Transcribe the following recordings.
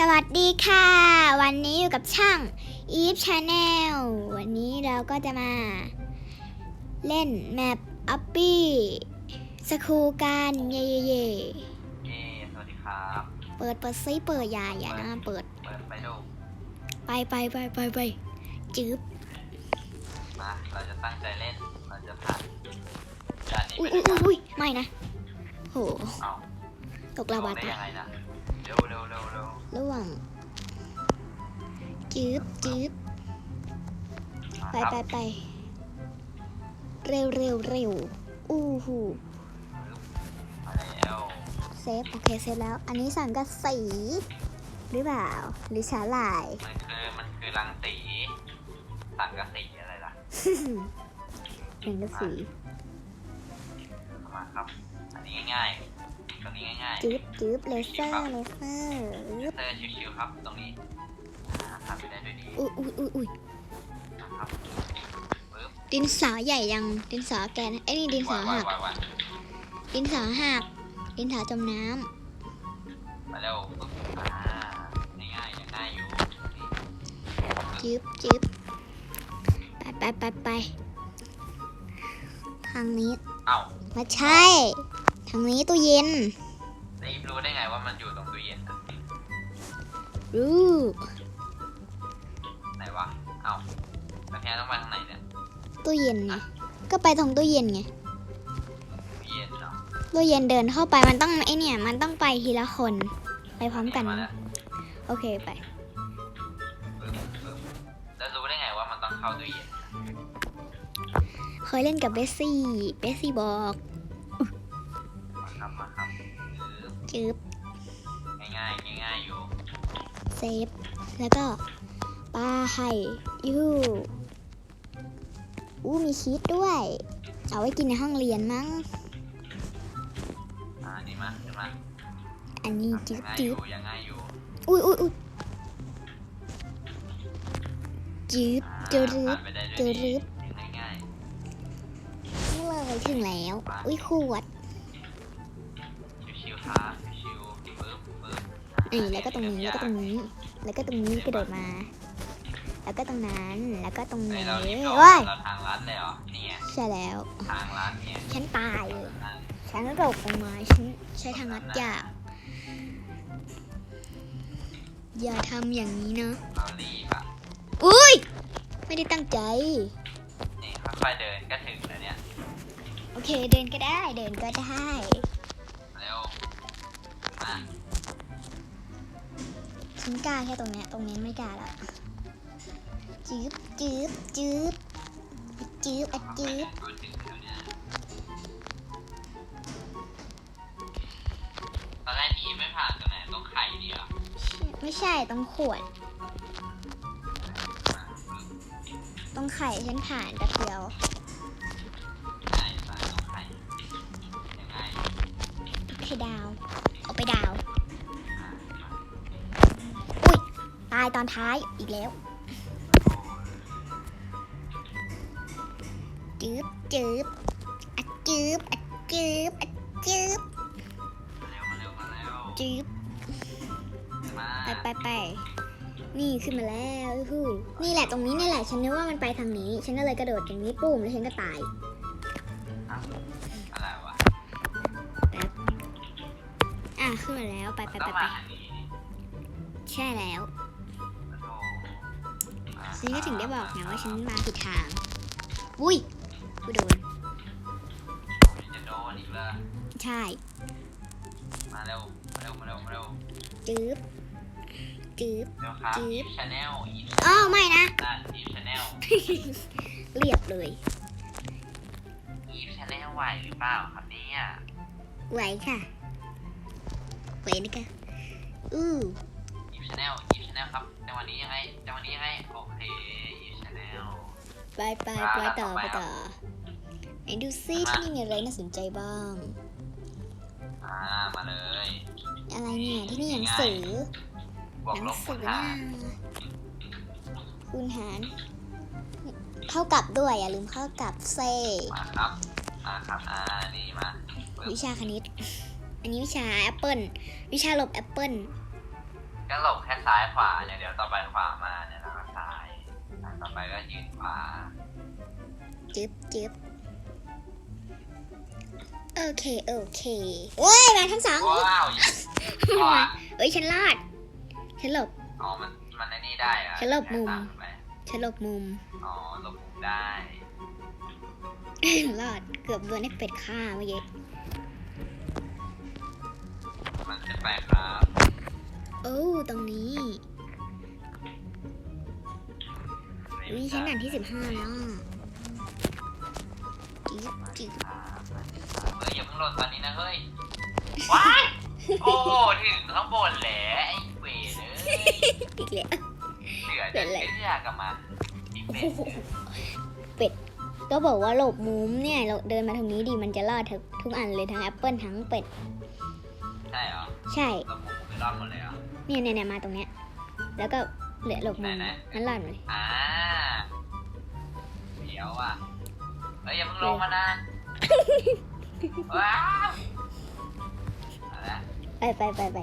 สวัสดีค่ะ วันนี้อยู่กับช่าง Eve Channel วันนี้เราก็จะมา เล่นแมปอัปปี้สคูกันเย่เย่เย่เย้สวัสดีครับเปิดเปิดซิเปิดอย่าอย่านะเปิดเปิดไปดูไปไปไปไปไปจืบมาเราจะตั้งใจเล่นเราจะผ่านด่านนี้อุ้ไปยด้อุ้วยยกันอุ้ยไม่นะโหเอาตกระบาดได้ไปยังไงนะเร็วเร็วเร็วเร็ว ระหว่างจืบจืบมาไปครับไปไปเร็วเร็วเร็วอู้หูมาแล้วเซฟโอเคเซฟแล้ว อันนี้สังกะสี หรือเปล่า หรือสาหร่าย มันคือมันคือรังสีสังกะสีอะไรล่ะสังกะสี ๆตรงนี้ง่ายจืบจืบเลเซอร์เลเซอร์ๆยึบเซอร์ชิวๆครับตรงนี้อ่าผ่านไปได้ด้วยดีอุ้ยอุ้ยอุ้ยอุ้ยนะครับปึ๊บดินสอใหญ่ยังดินสอแกนไอ้ยนี่ดินสอวาหัยกวายวายดินสอหักดินสอจมน้มาเร็วปึ๊บอ่าง่ายๆยังง่ายอยู่นี่ำจืบจืบไปไปไปไปทางนี้เอ้า ไมาใช่ ทางนี้ตู้เย็น รีบรู้ได้ไงว่ามันอยู่ตรงตู้เย็นอะรู้ไหนวะ เอ้าแล้วแค่ต้องไปทางไหนเนี่ยตู้เย็นไงก็ไปตรงตู้เย็นไงตู้เย็นเนาะตู้เย็นเดินเข้าไปมันต้องไอเนี่ย มันต้องไปทีละคนไปพร้อมกันาแล้วโอเคไป ปึ๊บปึ๊บแล้วรู้ได้ไงว่ามันต้องเข้าตู้เย็น เคยเล่นกับเบสซี่ เบสซี่บอก จืบง่ายๆง่ายๆอยู่เซฟ แล้วก็ปลาไห่ยูอู้มีชีสด้วย เอาไว้กินในห้องเรียนมั้ง อ่านี่มาขึ้นมาอันนี้ทำจืยับงง่ายอจืบยู่ยังง่ายอยู่อุ้ยอุ้ยอุ้ยจืบอ่าจืรึผ่าบนไปได้ด้วยจืดีรึบยังง่ายนี่เลยถึงแล้ว อุ้ยขวด นี่แล้วก็ตรงนี้แล้วก็ตรงนี้ แล้วก็ตรงนี้กระโดดมา แล้วก็ตรงนั้นแล้วก็ตรงเฮ้ยนี้เรารีบโดดว้ายเราทางลัดเลยเหรอนี่ไงใช่แล้ว ทางลัดเนี่ยฉันตายเลยนั่นฉันตกลงมาฉันใช้ทางลัดยากอย่าทำอย่างนี้นะเรารีบอะอุ้ยไม่ได้ตั้งใจ นี่ค่อยๆเดินก็ถึงแล้วเนี่ยโอเคเดินก็ได้เดินก็ได้เร็วมา ฉันกล้าแค่ตรงเนี้ยตรงนี้ไม่กล้าละจืบจืบจืบจืบอะจืบเอาถึงแล้วเนี่ยตอนแรกที่ไม่ผ่านตรงไหนตรงไข่ดีเหรอไม่ใช่ตรงขวดมาปึ๊บตรงไข่ฉันผ่านแป๊บเดียวใช่ใช่ตรงไข่ยังไงโอเคดาวายตอนท้ายอีกแล้ว จืบจืบอะจืบอะจืบอะจืบเร็วมาเร็วมาเร็วจืบมาไปไปไปนี่ขึ้นมาแล้วอู้หูนี่แหละตรงนี้นี่แหละ ฉันนึกว่ามันไปทางนี้ ฉันก็เลยกระโดดอย่างนี้ปุ้มแล้วฉันก็ตายอะไรวะอะขึ้นมาแล้วไปไปต้ไปองไปมาทางนี้นี่ใช่แล้วโอ้โหอ่า ฉันก็ถึงได้บอกไงว่าฉันมาผิดทาง อุ้ยกูโดนมันจะโดนอีกเลยใช่ มาเร็ว มาเร็ว มาเร็ว มาเร็วจืบจืบเร็วครับจี๊อีด ฟชาแนลอีฟอ้าวไม่นะ นั่นอีฟชาแนลเรียบเลยอีฟชาแนลไหวหรือเปล่าครับเนี่ย ไหวค่ะไหวนะคะอู้อีฟ ชาแนลอีฟชาแนลครับจังหวะนี้ยังไงจังหวะนี้ยังไงโอเคอีฟชาแนลไปไปไปต่อไปต่อไหนดูซิที่นี่มีอะไรน่าสนใจบ้างอ่ามาเลย อะไรเนี่ยที่นี่หนังสือบวกหนัลงบสืคูอณหานะรคูณหารเท่ากับด้วยอย่าลืมเข้ากับเซมาครับมาครับอ่านี่มาปึ๊บวิชาคณิต อันนี้วิชาแอปเปิลวิชาหลบแอปเปิล ก็หลบแค่ซ้ายขวาเนี่ยเดี๋ยวต่อไปขวามาเนี่ยแล้วก็ซ้ายอะต่อไปก็ยืนขวาจึ๊บจึ๊บโอเค โอเคโอ้ยมาทั้งสองว้าวขวาเอ้ยฉันรอดฉันหลบอ๋อมันมันไอ้นี่ได้เหรอะฉันหลบมุมต่างไปฉันหลบมุมอ๋อหลบมุมได้รอดเกือบโดนไอ้เป็ดฆ่าเมื่อกี้มันเป็นไปครับ โอ้ตรงนี้วิฉันด่านที่สิบห้าแล้วอะจิ๊บจิ๊บเฮ้ยอย่าเพิ่งหล่นตอนนี้นะเฮ้ย ว้าย โอ้โหถึงข้างบนแหละไอ้เวรเลยอีกแล้วเหลือจะเชื่อกับมันอีกเวโอ้รโหเป็ด ก็บอกว่าหลบมุมเนี่ย เราเดินมาทางนี้ดีมันจะรอดทุกทุกอันเลยทั้งแอปเปิลทั้งเป็ด ใช่เหรอ ใช่เรามุมไปรอบหมดเลยเหรอ เนี่ยเนี่ยเนี่ยมาตรงเนี้ย แล้วก็เหลือหลบมุมไหนมันรอดหมดเลย อ่าเดี๋ยวอะเฮ้ยอย่าเพิ่งลงมานะ ว้าวเอาละไปไปไปไป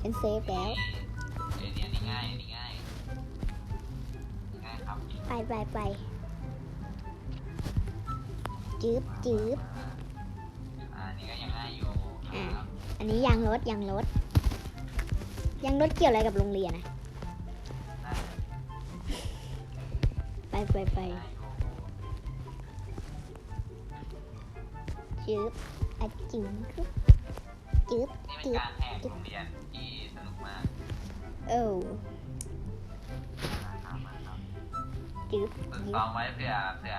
ฉันเซฟแล้ว เดี๋ยวนี้นี่ง่ายนี่ง่ายนี่ง่ายครับไปไปไปจืบจืบ อ่านี่ก็ยังง่ายอยู่ครับอันนี้ยางรถยางรถ ยางรถเกี่ยวอะไรกับโรงเรียนอะน่าจะไปไปไปง่ายอยู่จืบอะจืบจืบนี่เป็นการแหกโรงเรียนที่สนุกมากโอ้นะครับมาครับจืบฝึกจืซ้อบมไว้เพื่อเพื่อ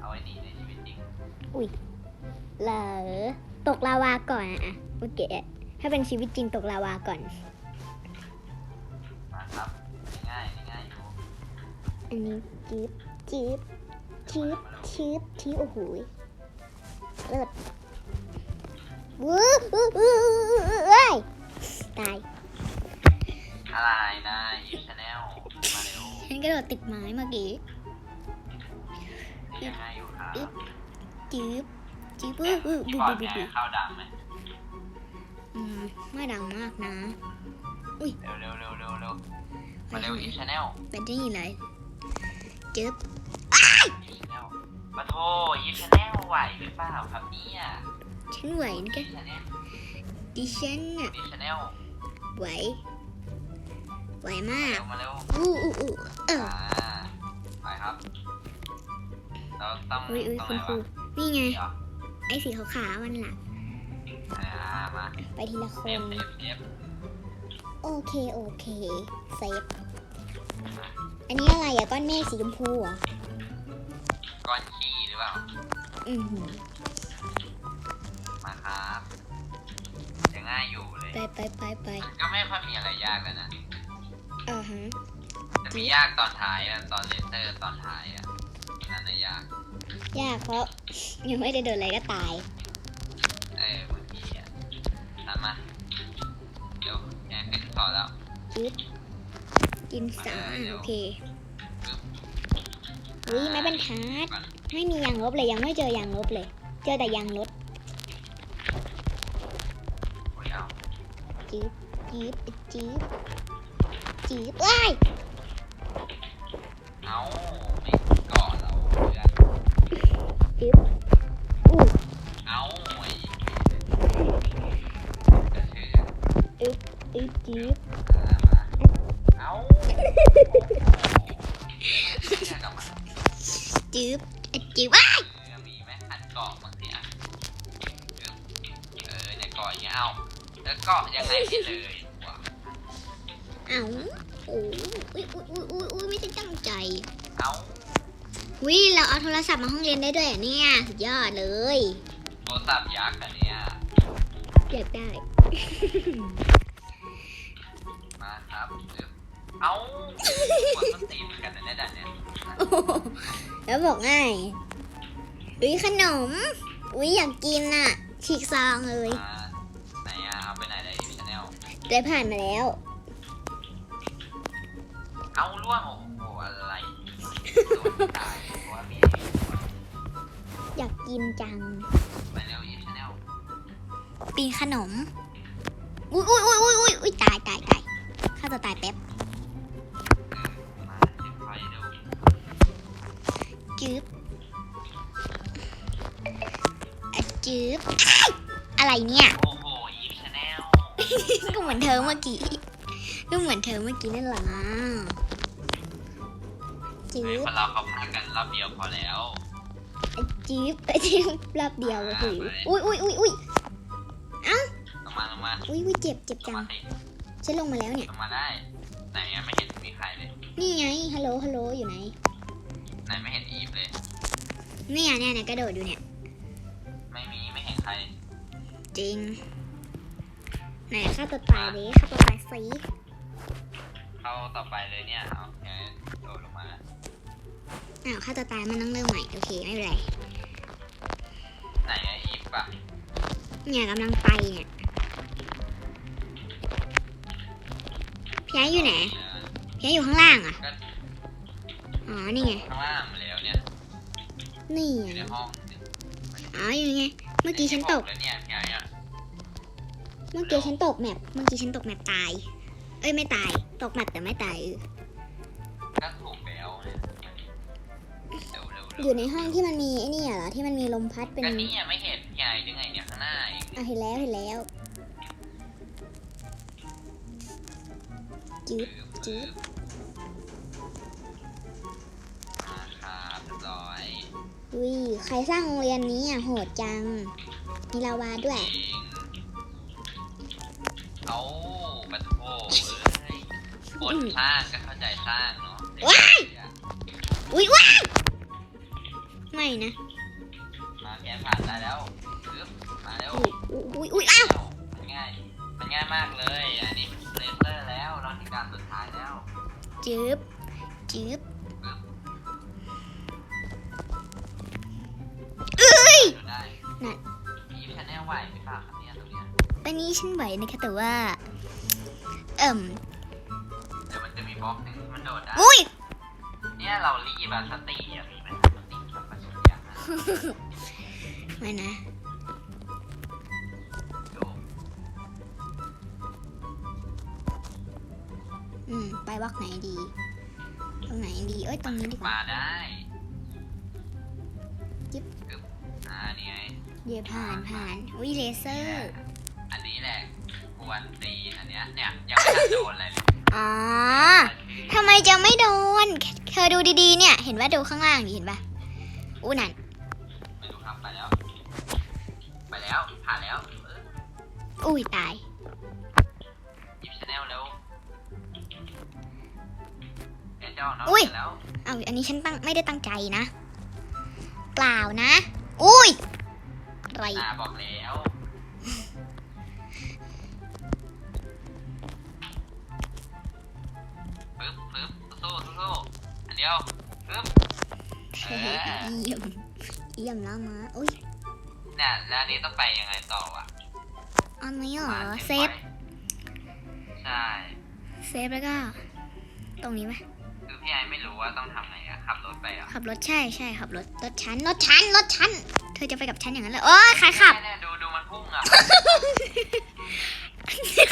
เอาไว้หนีในชีวิตจริงเหลอตกลาวาก่อนอะอะโอเคถ้าเป็นชีวิตจริงตกลาวาก่อน อันนี้จืบจืบชืบชืบชืบโอ้โหยเลิศวู้วู้วู้เอ้ยตายอะไรนะอีชแนลมาเร็วฉันกระโดดติดไม้เมื่อกี้นี่ยังง่ายอยู่ครับจืบจืบวู้วู้พี่บูบอบูลบูไงบูเข้าดังไหมอืมไม่ดังมากนะเร็วเร็วเร็วเร็วเร็วมาเร็วอีชแนลเป็นที่นี่เลย จืบอีชแนลมาโทอีชแนลไหวหรือเปล่าครับเนี่ยฉันไหวนะอีแกชแนลดิฉันน่ะอีชแนลไหว ไหวมาเร็กวมาเร็วอู้อู้อู้เอออ่าไปครับเราต้องอุ้ยอุ้ยตรงคุไหนณครูวะนี่ไง นี่เหรอไอ้สีขาวๆมันล่ะอ่ามาไปทีละคเอนฟเอฟเอฟโอเค โอเค เซฟ อันนี้อะไรอะก้อนเมฆสีชมพูเหรอก้อนขี้หรือเปล่า อือหือมาครับยังง่ายอยู่เลย ไปไปไปไปมันก็ไม่ค่อยมีอะไรยากแล้วนะ อ่าฮะ จะมียากตอนท้ายอะตอนเลเซอร์ตอนท้ายอะนั่นน่ะยาก ยากเพราะยังไม่ได้เดินอะไรก็ตาย เออบางทีอะตามมา เดี๋ยวแอนขึ้นต่อแล้วจึ๊บ กินสามมาเร็วโอเคอุ้ยไม่บรรทัดไม่มียางลบเลยยังไม่เจอยางลบเลย เจอแต่ยางรถโอ้ยเอาจี๊บจี๊บจี๊บจี๊บว้ายเอาไม่เกาะเราเพื่อนจี๊บอู้เอาไอ้กระชื่ออึ๊บอึ๊บจี๊บ จี๊บจี๊บว้ายเออมีไหมอันเกาะบางทีอะเออเนี่ยเกาะอย่างเงี้ยเอาแล้วเกาะยังไงให้เลยเอ้าโอ้ยอุ้ยอุ้ยอุ้ยอุ้ยไม่ได้ตั้งใจ เอาวิเราเอาโทรศัพท์มาห้องเรียนได้ด้วยเนี่ย สุดยอดเลย โทรศัพท์ยักษ์อันเนี้ยอยากได้ มาครับ เอาปวดต้นตีนเหมือนกันนะเนี่ยด่านเนี่ยโอ้โหแล้วบอกง่ายอุ้ยขนม อุ้ยอยากกินน่ะ ฉีกซองเลยมาไหนอะเอาไปไหนได้ชาแนลได้ผ่านมาแล้ว เอาล่วงโอ้โหอะไรโดนตายเพราะว่ามีอยากกินจัง ไปเร็วอีชาแนลปีนขนม อุ้ยอุ้ยอุ้ยอุ้ยอุ้ยอุ้ยตายตายตายฆ่าตัวตายแป๊บ จืบอะจืบอ้ายอะไรเนี่ย โอ้โหอีฟชาแนลก็เหมือนเธอเมื่อกี้ ก็เหมือนเธอเมื่อกี้นั่นแหละจืเฮ้ยบคนเราเขาพากันรอบเดียวพอแล้วอะจืบอะจืบรอบเดียวโอ้โหอุ้ยอุ้ยอุ้ยอุ้ยลงมาลงมาอุ้ยอุ้ยเจ็บเจ็บลงจังมาสิฉันลงมาแล้วเนี่ย ลงมาได้ ไหนอะไม่เห็นมีใครเลย นี่ไง ฮัลโหล ฮัลโหล อยู่ไหนไหน เนี่ยเนี่ยเนี่ยกระโดดอยู่เนี่ย ไม่มีไม่เห็นใครจริง ไหนฆ่าตัวตายดิฆ่าตัวตายสิเข้าต่อไปเลยเนี่ยเอาแค่โดดลงมาอ้าวฆ่าตัวตายมันต้องเริ่มใหม่โอเคไม่เป็นไรไหนอะอีฟอะเนี่ยกำลังไปเนี่ยพี่ไอ้อยู่ไหนพี่ไอ้อยู่ข้างล่างอะก็อ๋อนี่ไงข้างล่างมาแล้วเนี่ย นี่อยู่ไงในห้องอ๋ออยู่ไง เมื่อกี้ฉันตก แล้วเนี่ยพี่ไอ้อะเมื่อกี้ฉันตกแมปเมื่อกี้ฉันตกแมปตาย เอ้ยไม่ตาย ตกแมปแต่ไม่ตายเออก็ถูกแล้วเนี่ยเร็วเร็วอเร็วยู่ในห้องที่มันมีไอ้นี่เหรอที่มันมีลมพัดเป็นก็นี่ยังไม่เห็นพี่ไอ้ยังไงเนี่ยข้างหน้าอีกอะเห็นแล้วเห็นแล้ว จืดจืด อุ้ยใครสร้างโรงเรียนนี้อะโหดจัง มีลาวาด้วยจริงเอาบัตโต้เอ้ยบทสร้างก็เข้าใจสร้างเนาะว้าย อุ้ยว้ายไม่นะมาแกผ่านได้แล้วปึ๊บมาแล้วอุ้ยอุ้ยอุ้ยอ้าวมันง่ายมันง่ายมากเลย อันนี้เลเซอร์แล้วเราถึงการสุดท้ายแล้วจืบจืบ นั่นอีฟชาแนลไหวไหมเปล่าครับเนี่ยตรงเนี้ยอันนี้ฉันไหวนะคะแต่ว่า เอิ่มเดี๋ยวมันจะมีบล็อกหนึ่งที่มันโดดได้ อุ้ย เนี่ยเรารีบอะสติอะมีไหมสติสัมปชัญญะอะไม่นะ ดูอืม ไปบล็อกไหนดี ตรงไหนดี เอ้ย ตรงนี้ดีกว่า มาได้ เดี๋ยวผ่านผ่านอุ้ยเลเซอร์ อันนี้แหละควรตีนอันเนี้ยเนี่ยยังไม่ทันโดนอะไรเลยอ๋อทำไมจะไม่โดน เธอดูดีๆเนี่ย เห็นว่าดูข้างล่างดิเห็นปะอู้นั่นไม่รู้ครับไปแล้ว ไปแล้วผ่านแล้วเอออุ้ยตายหยิบชาแนลแล้วเดี๋ยวเจ้าน้องอุ้ยเสร็จแล้ว เอาอันนี้ฉันตั้งไม่ได้ตั้งใจนะ เปล่านะ อุ้ยอะไร อ่าบอกแล้ว ปึ๊บปึ๊บสู้สู้สู้อันเดียว ปึ๊บเฮ้ยเยี่ยม เยี่ยมแล้วมาอุ้ย เนี่ยแล้วอันนี้ต้องไปยังไงต่อวะอันนี้เหรอ มาเซฟใช่ เซฟแล้วก็ ตรงนี้ไหมคือพี่ไอไม่รู้ว่าต้องทำไงอะขับรถไปอะขับรถใช่ใช่ขับรถ รถฉันรถฉันรถฉัน เธอจะไปกับฉันอย่างนั้นเลยโอ้ยใครขับเนี่ยดูดูมันพุ่งอะ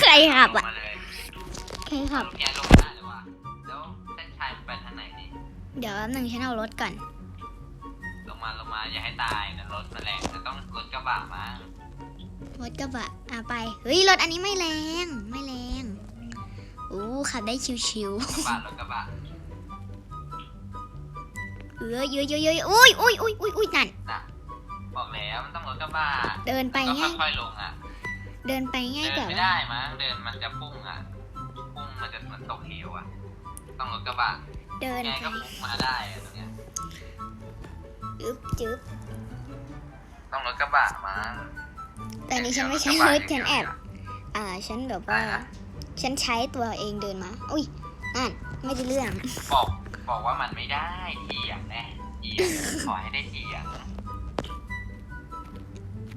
ใครขับอะ ลงมาเลยใครขับลูกแกลงไม่ได้เลยวะแล้วเส้นชัยมันไปทางไหนดีเดี๋ยวแป๊บนึงฉันเอารถก่อน ลงมาลงมาอย่าให้ตายนะรถมันแรงจะต้องรถกระบะมารถกระบะอะไป เฮ้ย รถอันนี้ไม่แรง ไม่แรงอู้ขับได้ชิวกระบะรถกระบะๆเออเยอะเยอะเยอะอุ้ยอุ้ยอุ้ยอุ้ยอุ้ยนั่นนะ บอกแล้วมันต้องรถกระบะเดินไปก็ง่ายค่อยๆลงอะเดินไปง่ายเดิกนว่าไม่ได้มั้งเดินมันจะพุ่งอะพุ่งมันจะเหมือนตกเหวอะต้องรถกระบะเดินแกไปก็พุ่งมาได้อะตรงเนี้ยอึ๊บจึ๊บต้องรถกระบะมาแต่อันนี้ฉันไม่ใช่รถฉันแอบอ่าฉันแบบว่า ฉันใช้ตัวเองเดินมา อุ้ยนั่นไม่ได้เรื่องบอกบอกว่ามันไม่ได้เถียงแน่เถียงขอให้ได้เถียง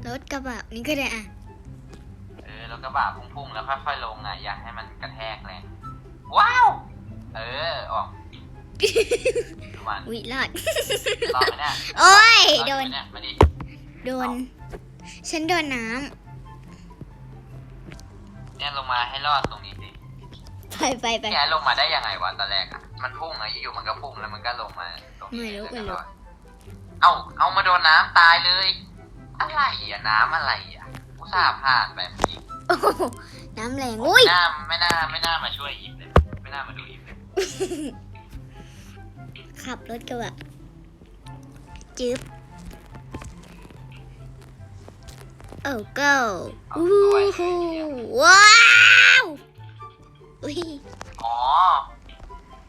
รถกระบะนี่ก็ได้อะ เออรถกระบะพุ่งๆแล้วค่อยๆลงอะอย่าให้มันกระแทกแรงว้าว เออออกดูมันอุ้ยรอดรอดไหมเนี่ยโอ้ยรโดอไหนมเนี่ยมาดิโดน ฉันโดนน้เนี่ยลงมาให้รอดตรงนี้สิำไปไปไปพี่ไอ้ลงมาได้ยังไงวะตอนแรกอะมันพุ่งอะอยู่ๆมันก็พุ่งแล้วมันก็ลงมาตรงนี้ไม่รู้ไม่รู้เอาเอามาโดนน้ำตายเลย อะไรอะน้ำอะไรอะอุตส่าห์ผ่านไปเมื่อกี้โอ้โหน้ำแรงอุ้ย ไม่น่าไม่น่าไม่น่ามาช่วยอีฟเลยไม่น่ามาดูอีฟเลยขับรถกระบะจึ๊บโอ้โก้อู้หูว้าวอุ้ยอ๋อ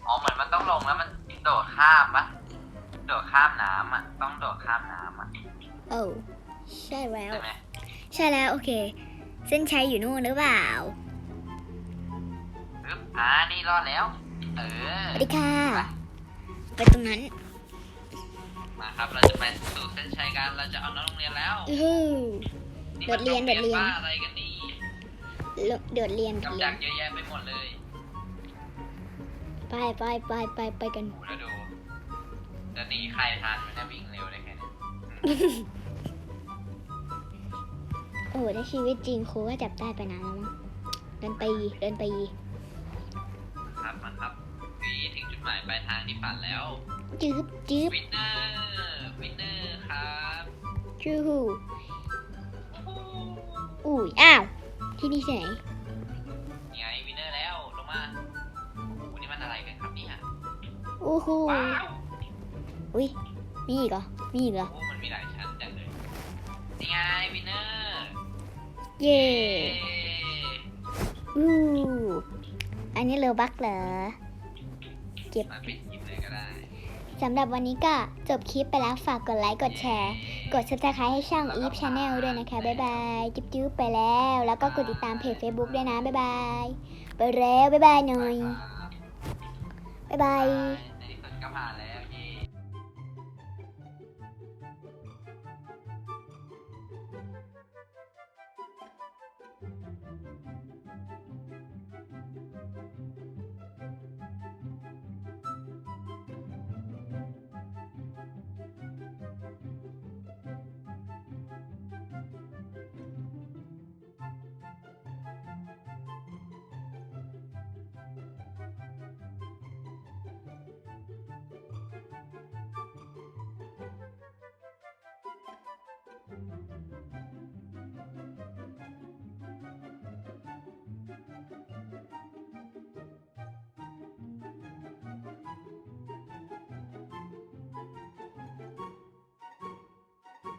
อ๋อเหมือนมันต้องลงแล้วมันโดดข้ามปะโดดข้ามน้ำอะต้องโดดข้ามน้ำอะโอ้ ใช่แล้ว ใช่ไหมใช่แล้วโอเค เส้นชัยอยู่นู่นหรือเปล่า ปึ๊บอ่านี่รอดแล้ว เออ สวัสดีค่ะ ไปตรงนั้นมาครับ เราจะไปสู่เส้นชัยกัน เราจะเอาน้องโรงเรียนแล้วอื้อหือนี่โดดเรียนมัโดดเรียน บ้าอะไรกันนี่โดดเรียนโดดกำเรีจัยดนเยอะแยะไปหมดเลยไปไปไปไปไปกัน โอ้แล้วดู จะหนีใครทันมันจะวิ่งเร็วได้แค่นี้ โอ้ถ้าชีวิตจริงครูก็จับได้ไปนานแล้วมั้งเดินไปเดินไปครับมาครับวีถึงจุดหมายปลายทางที่ฝันแล้วจืบจืบวินเนอร์วินเนอร์ครับจูฮูอุ้ยอ้าว ที่นี่ที่ไหนนี่ไงวินเนอร์แล้วลงมาโอ้โหนี่มันอะไรกันครับเนี่ยโอ้โหว้าวอุ้ยมีอีกเหรอมีอีกเหรอโอ้มันมีหลายชั้นจังเลยนี่ไงวินเนอร์ เย่อู้อันนี้เลอบักเหรอมาปิดคลิปเลยก็ได้สำหรับวันนี้ก็จบคลิปไปแล้วฝากกดไลค์ กดแชร์ กด subscribe ให้ช่อง Eve Channel ด้วยนะคะ บ๊ายบาย จุ๊บจุ๊บไปแล้ว แล้วก็กดติดตามเพจ Facebook ด้วยนะ บ๊ายบาย ไปแล้ว บ๊ายบายหน่อย บ๊ายบายในที่สุดก็ผ่านแล้ว